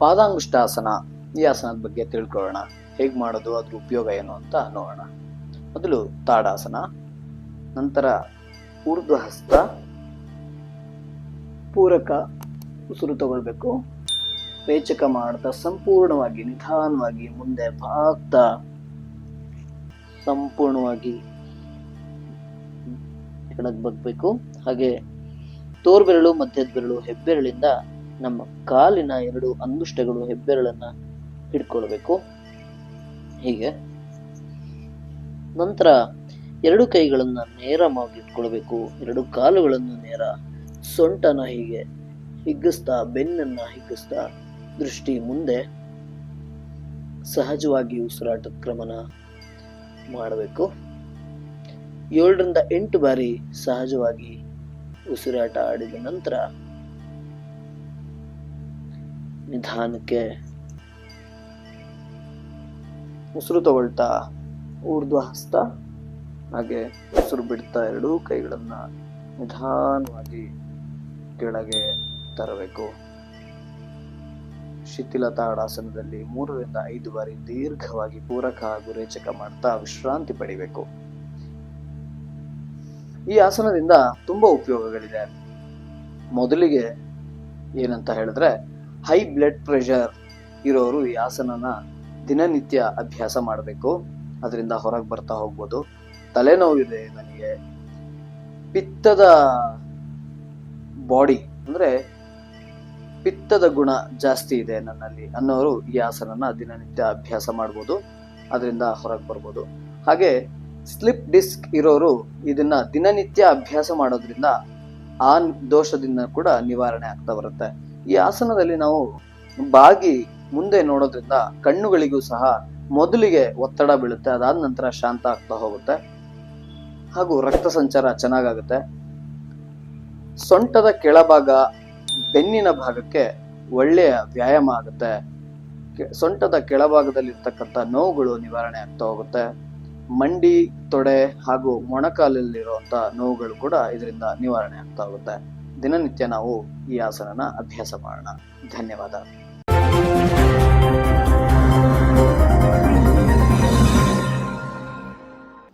ಪಾದಾಂಗುಷ್ಟಾಸನ, ಈ ಆಸನದ ಬಗ್ಗೆ ತಿಳ್ಕೊಳ್ಳೋಣ. ಹೇಗೆ ಮಾಡೋದು, ಅದ್ರ ಉಪಯೋಗ ಏನು ಅಂತ ನೋಡೋಣ. ಮೊದಲು ತಾಡಾಸನ, ನಂತರ ಊರ್ಧ್ವಹಸ್ತ, ಪೂರಕ ಉಸಿರು ತಗೊಳ್ಬೇಕು. ರೇಚಕ ಮಾಡ್ತಾ ಸಂಪೂರ್ಣವಾಗಿ, ನಿಧಾನವಾಗಿ ಮುಂದೆ ಬಾಗ್ತಾ ಸಂಪೂರ್ಣವಾಗಿ ಕೆಳಗೆ ಬಗ್ಬೇಕು. ಹಾಗೆ ತೋರ್ಬೆರಳು ಮಧ್ಯದ ಬೆರಳು ಹೆಬ್ಬೆರಳಿಂದ ನಮ್ಮ ಕಾಲಿನ ಎರಡು ಅಂದುಷ್ಟಗಳು ಹೆಬ್ಬೆರಳನ್ನ ಹಿಡ್ಕೊಳ್ಬೇಕು. ಹೀಗೆ. ನಂತರ ಎರಡು ಕೈಗಳನ್ನ ನೇರವಾಗಿ ಇಟ್ಕೊಳ್ಬೇಕು. ಎರಡು ಕಾಲುಗಳನ್ನು ನೇರ ಸೊಂಟನ ಹೀಗೆ ಹಿಗ್ಗಿಸ್ತಾ, ಬೆನ್ನನ್ನ ಹಿಗ್ಗಿಸ್ತಾ, ದೃಷ್ಟಿ ಮುಂದೆ ಸಹಜವಾಗಿ ಉಸಿರಾಟ ಕ್ರಮನ ಮಾಡಬೇಕು. ಏಳರಿಂದ ಎಂಟು ಬಾರಿ ಸಹಜವಾಗಿ ಉಸಿರಾಟ ಆಡಿದ ನಂತರ ನಿಧಾನಕ್ಕೆ ಉಸಿರು ತಗೊಳ್ತಾ ಊರ್ಧ್ವ ಹಸ್ತ, ಹಾಗೆ ಉಸಿರು ಬಿಡ್ತಾ ಎರಡೂ ಕೈಗಳನ್ನ ನಿಧಾನವಾಗಿ ಕೆಳಗೆ ತರಬೇಕು. ಶಿಥಿಲ ತಾಡಾಸನದಲ್ಲಿ ಮೂರರಿಂದ ಐದು ಬಾರಿ ದೀರ್ಘವಾಗಿ ಪೂರಕ ಹಾಗೂ ರೇಚಕ ಮಾಡ್ತಾ ವಿಶ್ರಾಂತಿ ಪಡಿಬೇಕು. ಈ ಆಸನದಿಂದ ತುಂಬಾ ಉಪಯೋಗಗಳಿದೆ. ಮೊದಲಿಗೆ ಏನಂತ ಹೇಳಿದ್ರೆ ಹೈ ಬ್ಲಡ್ ಪ್ರೆಷರ್ ಇರೋರು ಈ ಆಸನನ ದಿನನಿತ್ಯ ಅಭ್ಯಾಸ ಮಾಡಬೇಕು. ಅದರಿಂದ ಹೊರಗೆ ಬರ್ತಾ ಹೋಗ್ಬೋದು. ತಲೆನೋವಿದೆ ನನಗೆ. ಪಿತ್ತದ ಬಾಡಿ ಅಂದರೆ ಪಿತ್ತದ ಗುಣ ಜಾಸ್ತಿ ಇದೆ ನನ್ನಲ್ಲಿ ಅನ್ನೋರು ಈ ಆಸನನ ದಿನನಿತ್ಯ ಅಭ್ಯಾಸ ಮಾಡ್ಬೋದು. ಅದರಿಂದ ಹೊರಗೆ ಬರ್ಬೋದು. ಹಾಗೆ ಸ್ಲಿಪ್ ಡಿಸ್ಕ್ ಇರೋರು ಇದನ್ನ ದಿನನಿತ್ಯ ಅಭ್ಯಾಸ ಮಾಡೋದ್ರಿಂದ ಆ ದೋಷದಿಂದ ಕೂಡ ನಿವಾರಣೆ ಆಗ್ತಾ ಬರುತ್ತೆ. ಈ ಆಸನದಲ್ಲಿ ನಾವು ಬಾಗಿ ಮುಂದೆ ನೋಡೋದ್ರಿಂದ ಕಣ್ಣುಗಳಿಗೂ ಸಹ ಮೊದಲಿಗೆ ಒತ್ತಡ ಬೀಳುತ್ತೆ, ಅದಾದ ನಂತರ ಶಾಂತ ಆಗ್ತಾ ಹೋಗುತ್ತೆ. ಹಾಗೂ ರಕ್ತ ಸಂಚಾರ ಚೆನ್ನಾಗಾಗುತ್ತೆ. ಸೊಂಟದ ಕೆಳಭಾಗ ಬೆನ್ನಿನ ಭಾಗಕ್ಕೆ ಒಳ್ಳೆಯ ವ್ಯಾಯಾಮ ಆಗುತ್ತೆ. ಸೊಂಟದ ಸೊಂಟದ ಕೆಳಭಾಗದಲ್ಲಿರ್ತಕ್ಕಂಥ ನೋವುಗಳು ನಿವಾರಣೆ ಆಗ್ತಾ ಹೋಗುತ್ತೆ. ಮಂಡಿ, ತೊಡೆ ಹಾಗೂ ಮೊಣಕಾಲಲ್ಲಿರುವಂತ ನೋವುಗಳು ಕೂಡ ಇದರಿಂದ ನಿವಾರಣೆ ಆಗ್ತಾ ಹೋಗುತ್ತೆ. ದಿನನಿತ್ಯ ನಾವು ಈ ಆಸನನ ಅಭ್ಯಾಸ ಮಾಡೋಣ. ಧನ್ಯವಾದ.